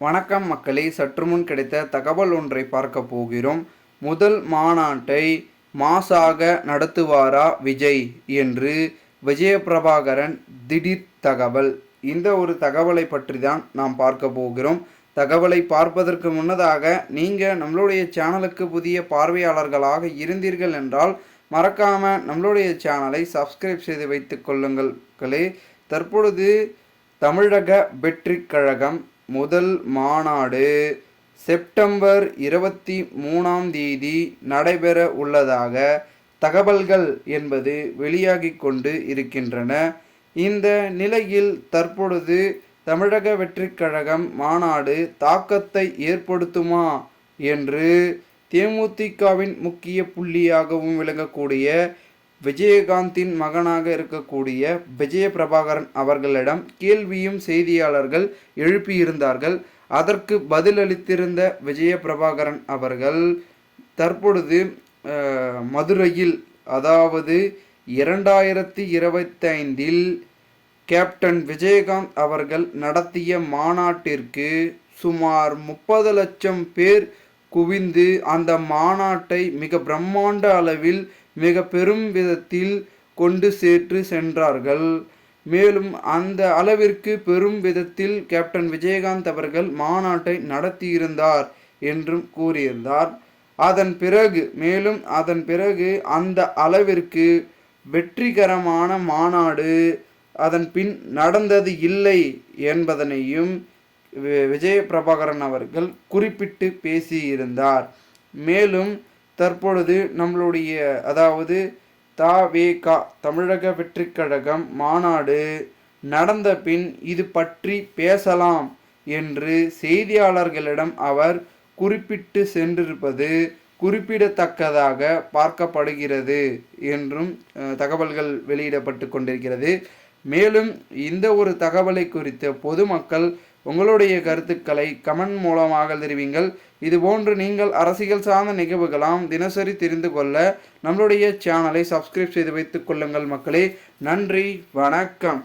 வணக்கம் மக்களே சற்று முன் கிடைத்த தகவல் ஒன்றை பார்க்க போகிறோம். முதல் மாநாட்டை மாசாக நடத்துவாரா விஜய் என்று விஜயபிரபாகரன் திடீர் தகவல். இந்த ஒரு தகவலை பற்றி தான் நாம் பார்க்க போகிறோம். தகவலை பார்ப்பதற்கு முன்னதாக நீங்கள் நம்மளுடைய சேனலுக்கு புதிய பார்வையாளர்களாக இருந்தீர்கள் என்றால் மறக்காம நம்மளுடைய சேனலை சப்ஸ்கிரைப் செய்து வைத்துக் கொள்ளுங்கள் தற்பொழுது தமிழக வெற்றிக் கழகம் முதல் மாநாடு செப்டம்பர் இருபத்தி மூணாம் தேதி நடைபெற உள்ளதாக தகவல்கள் என்பது வெளியாகி கொண்டு இருக்கின்றன. இந்த நிலையில் தற்பொழுது தமிழக வெற்றிக் கழகம் மாநாடு தாக்கத்தை ஏற்படுத்துமா என்று தேமுதிகவின் முக்கிய புள்ளியாகவும் விளங்கக்கூடிய விஜயகாந்தின் மகனாக இருக்கக்கூடிய விஜய பிரபாகரன் அவர்களிடம் கேள்வியும் செய்தியாளர்கள் எழுப்பியிருந்தார்கள். அதற்கு பதிலளித்திருந்த விஜய பிரபாகரன் அவர்கள் தற்பொழுது மதுரையில் அதாவது இரண்டாயிரத்தி இருபத்தைந்தில் கேப்டன் விஜயகாந்த் அவர்கள் நடத்திய மாநாட்டிற்கு சுமார் முப்பது லட்சம் பேர் குவிந்து அந்த மாநாட்டை மிக பிரம்மாண்ட அளவில் மிக பெரும் விதத்தில் கொண்டு சேற்று சென்றார்கள். மேலும் அந்த அளவிற்கு பெரும் விதத்தில் கேப்டன் விஜயகாந்த் அவர்கள் மாநாட்டை நடத்தியிருந்தார் என்றும் கூறியிருந்தார். அதன் பிறகு மேலும் அதன் பிறகு அந்த அளவிற்கு வெற்றிகரமான மாநாடு அதன் பின் நடந்தது இல்லை என்பதனையும் விஜய பிரபாகரன் அவர்கள் குறிப்பிட்டு பேசியிருந்தார். மேலும் தற்பொழுது நம்மளுடைய அதாவது தாவேகா தமிழக வெற்றிக்கழகம் மாநாடு நடந்த பின் இது பற்றி பேசலாம் என்று செய்தியாளர்களிடம் அவர் குறிப்பிட்டு சென்றிருப்பது குறிப்பிடத்தக்கதாக பார்க்கப்படுகிறது என்றும் தகவல்கள் வெளியிடப்பட்டு கொண்டிருக்கிறது. மேலும் இந்த ஒரு தகவலை குறித்த பொதுமக்கள் உங்களுடைய கருத்துக்களை கமெண்ட் மூலமாக தெரிவிங்கள். இதுபோன்று நீங்கள் அரசியல் சார்ந்த நிகழ்வுகளாம் தினசரி தெரிந்து கொள்ள நம்மளுடைய சேனலை சப்ஸ்கிரைப் செய்து வைத்துக் கொள்ளுங்கள் மக்களே. நன்றி வணக்கம்.